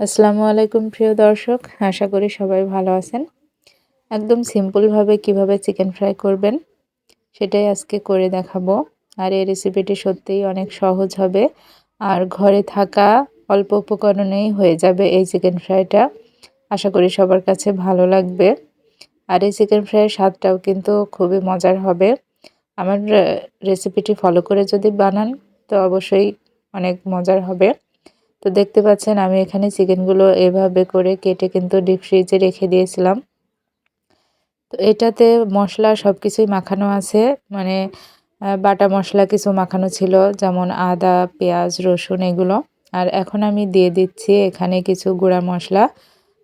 আসসালামু আলাইকুম, প্রিয় দর্শক। আশা করি সবাই ভালো আছেন। একদম সিম্পলভাবে কীভাবে চিকেন ফ্রাই করবেন, সেটাই আজকে করে দেখাবো। আর এই রেসিপিটি সত্যিই অনেক সহজ হবে। আর ঘরে থাকা অল্প উপকরণেই হয়ে যাবে এই চিকেন ফ্রাইটা। আশা করি সবার কাছে ভালো লাগবে। আর এই চিকেন ফ্রাইয়ের স্বাদটাও কিন্তু খুবই মজার হবে। আমার রেসিপিটি ফলো করে যদি বানান, তো অবশ্যই অনেক মজার হবে। তো দেখতে পাচ্ছেন আমি এখানে চিকেনগুলো এভাবে করে কেটে কিন্তু ডিপ ফ্রিজে রেখে দিয়েছিলাম। তো এটাতে মশলা সব কিছুই মাখানো আছে মানে বাটা মশলা কিছু মাখানো ছিল, যেমন আদা, পেঁয়াজ, রসুন এগুলো। আর এখন আমি দিয়ে দিচ্ছি এখানে কিছু গুঁড়া মশলা।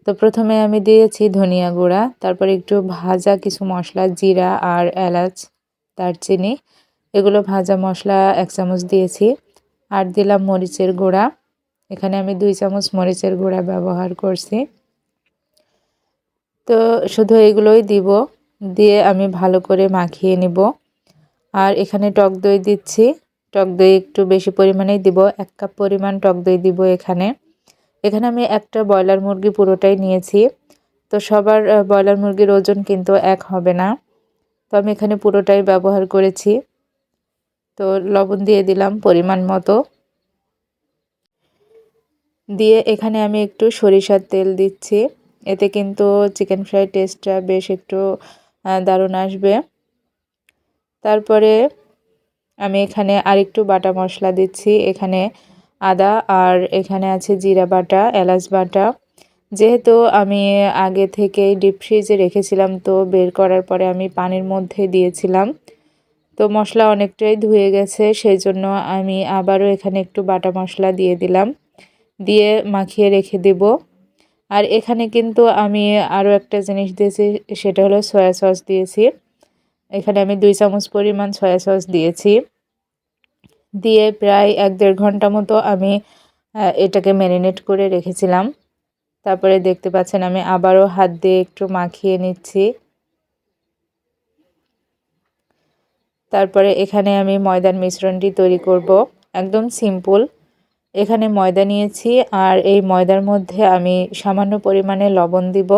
তো প্রথমে আমি দিয়েছি ধনিয়া গুঁড়া, তারপর একটু ভাজা কিছু মশলা, জিরা আর এলাচ, দারচিনি। এগুলো ভাজা মশলা এক চামচ দিয়েছি। আর দিলাম মরিচের গুঁড়া। এখানে আমি দুই চামচ মরিচের গুঁড়া ব্যবহার করছি। তো শুধু এগুলোই দিব, দিয়ে আমি ভালো করে মাখিয়ে নিব। আর এখানে টক দই দিচ্ছি। টক দই একটু বেশি পরিমাণেই দিব, এক কাপ পরিমাণ টক দই দিব এখানে। এখানে আমি একটা ব্রয়লার মুরগি পুরোটাই নিয়েছি। তো সবার ব্রয়লার মুরগির ওজন কিন্তু এক হবে না। তো আমি এখানে পুরোটাই ব্যবহার করেছি। তো লবণ দিয়ে দিলাম পরিমাণ মতো। দিয়ে এখানে আমি একটু সরিষার তেল দিচ্ছি। এতে কিন্তু চিকেন ফ্রাই টেস্টটা বেশ একটু দারুণ আসবে। তারপরে আমি এখানে আরেকটু বাটা মশলা দিচ্ছি। এখানে আদা আর এখানে আছে জিরা বাটা, এলাচ বাটা। যেহেতু আমি আগে থেকেই ডিপ ফ্রিজে রেখেছিলাম, তো বের করার পরে আমি পানির মধ্যে দিয়েছিলাম। তো মশলা অনেকটাই ধুয়ে গেছে সেই জন্য আমি আবারও এখানে একটু বাটা মশলা দিয়ে দিলাম। দিয়ে মাখিয়ে রেখে দেব। আর এখানে কিন্তু আমি আরও একটা জিনিস দিয়েছি, সেটা হলো সয়া সস দিয়েছি। এখানে আমি দুই চামচ পরিমাণ সয়া সস দিয়েছি। দিয়ে প্রায় এক দেড় ঘণ্টা মতো আমি এটাকে ম্যারিনেট করে রেখেছিলাম। তারপরে দেখতে পাচ্ছেন আমি আবারও হাত দিয়ে একটু মাখিয়ে নিচ্ছি। তারপরে এখানে আমি ময়দার মিশ্রণটি তৈরি করব। একদম সিম্পল। এখানে ময়দা নিয়েছি আর এই ময়দার মধ্যে আমি সামান্য পরিমাণে লবণ দিব,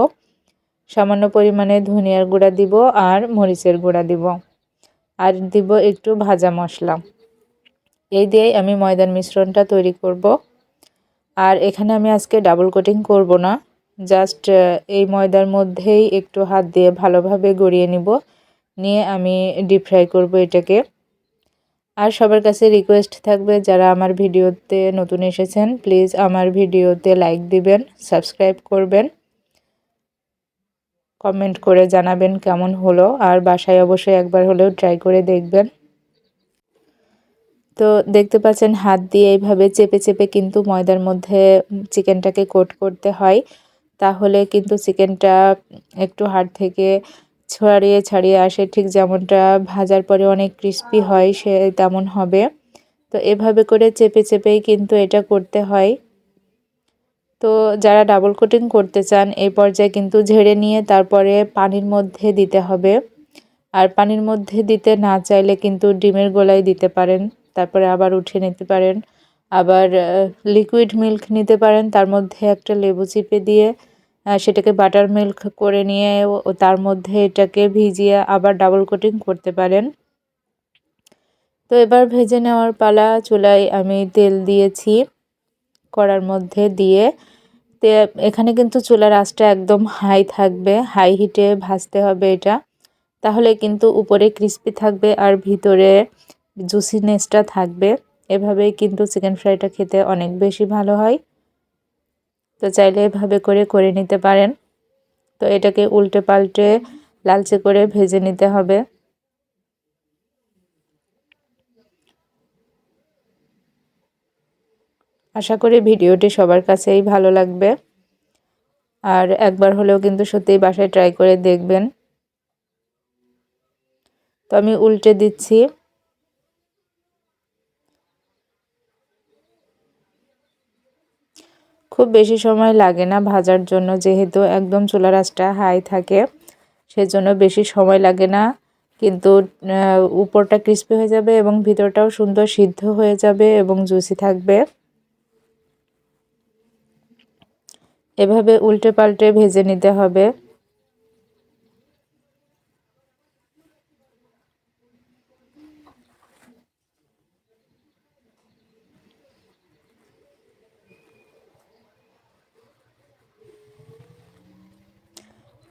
সামান্য পরিমাণে ধনিয়ার গুঁড়া দিব আর মরিচের গুঁড়া দিব আর দিব একটু ভাজা মশলা। এই দিয়েই আমি ময়দার মিশ্রণটা তৈরি করব। আর এখানে আমি আজকে ডাবল কোটিং করব না জাস্ট এই ময়দার মধ্যেই একটু হাত দিয়ে ভালোভাবে গড়িয়ে নিব, নিয়ে আমি ডিপ ফ্রাই করব এটাকে। আর সবার কাছে রিকোয়েস্ট থাকবে, যারা আমার ভিডিওতে নতুন এসেছেন প্লিজ আমার ভিডিওতে লাইক দিবেন সাবস্ক্রাইব করবেন কমেন্ট করে জানাবেন কেমন হলো, আর বাসায় অবশ্যই একবার হলেও ট্রাই করে দেখবেন। তো দেখতে পাচ্ছেন হাত দিয়ে এইভাবে চেপে চেপে কিন্তু ময়দার মধ্যে চিকেনটাকে কোট করতে হয়, তাহলে কিন্তু চিকেনটা একটু হাড় থেকে ছড়িয়ে ছাড়িয়ে আসে, ঠিক যেমনটা ভাজার পরে অনেক ক্রিস্পি হয়, সে তেমন হবে। তো এভাবে করে চেপে চেপেই কিন্তু এটা করতে হয়। তো যারা ডাবল কোটিং করতে চান এই পর্যায়ে কিন্তু ঝেড়ে নিয়ে তারপরে পানির মধ্যে দিতে হবে। আর পানির মধ্যে দিতে না চাইলে কিন্তু ডিমের গোলায় দিতে পারেন, তারপরে আবার উঠিয়ে নিতে পারেন। আবার লিকুইড মিল্ক নিতে পারেন, তার মধ্যে একটা লেবু চিপে দিয়ে সেটাকে বাটার মিল্ক করে নিয়ে ও তার মধ্যে এটাকে ভিজিয়ে আবার ডাবল কোটিং করতে পারেন। তো এবার ভেজে নেওয়ার পালা চুলায় আমি তেল দিয়েছি কড়ার মধ্যে দিয়ে। তে, এখানে কিন্তু চুলার আঁচটা একদম হাই থাকবে হাই হিটে ভাজতে হবে এটা। তাহলে কিন্তু উপরে ক্রিস্পি থাকবে আর ভিতরে জুসিনেসটা থাকবে। এভাবেই কিন্তু চিকেন ফ্রাইটা খেতে অনেক বেশি ভালো হয়। তো চাইলে এভাবে করে করে নিতে পারেন। তো এটাকে উল্টে পাল্টে লালচে করে ভেজে নিতে হবে। আশা করি ভিডিওটি সবার কাছেই ভালো লাগবে। আর একবার হলেও কিন্তু সত্যিই বাসায় ট্রাই করে দেখবেন। তো আমি উল্টে দিচ্ছি। খুব বেশি সময় লাগে না ভাজার জন্য, যেহেতু একদম চুলা আঁচটা হাই থাকে, সেজন্য বেশি সময় লাগে না। কিন্তু উপরটা ক্রিস্পি হয়ে যাবে এবং ভিতরটাও সুন্দর সিদ্ধ হয়ে যাবে এবং জুসি থাকবে। এভাবে উল্টে পাল্টে ভেজে নিতে হবে।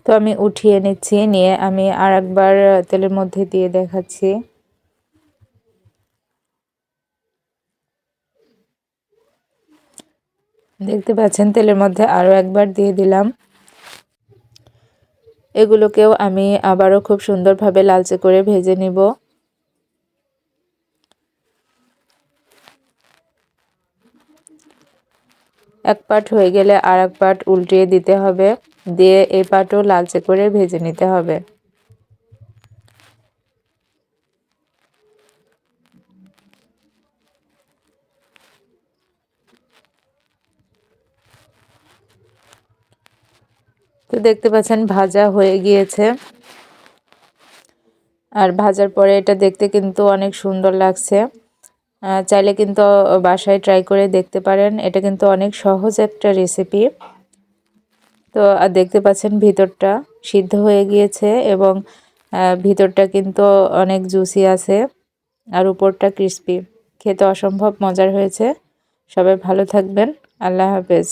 তো আমি উঠিয়ে নিচ্ছি, নিয়ে আমি আর একবার তেলের মধ্যে দিয়ে দেখাচ্ছি। দেখতে পাচ্ছেন, তেলের মধ্যে আরও একবার দিয়ে দিলাম। এগুলোকেও আমি আবারও খুব সুন্দরভাবে লালচে করে ভেজে নিব। এক পাট হয়ে গেলে আর এক পাট উল্টিয়ে দিতে হবে। দিয়ে এই পাটও লালচে করে ভেজে নিতে হবে। তো দেখতে পাচ্ছেন ভাজা হয়ে গিয়েছে। আর ভাজার পরে এটা দেখতে কিন্তু অনেক সুন্দর লাগছে। চাইলে কিন্তু বাসায় ট্রাই করে দেখতে পারেন। এটা কিন্তু অনেক সহজ একটা রেসিপি তো আর দেখতে পাচ্ছেন ভিতরটা সিদ্ধ হয়ে গিয়েছে এবং ভিতরটা কিন্তু অনেক জুসি আছে আর উপরটা ক্রিস্পি খেতে অসম্ভব মজার হয়েছে। সবাই ভালো থাকবেন। আল্লাহ হাফেজ।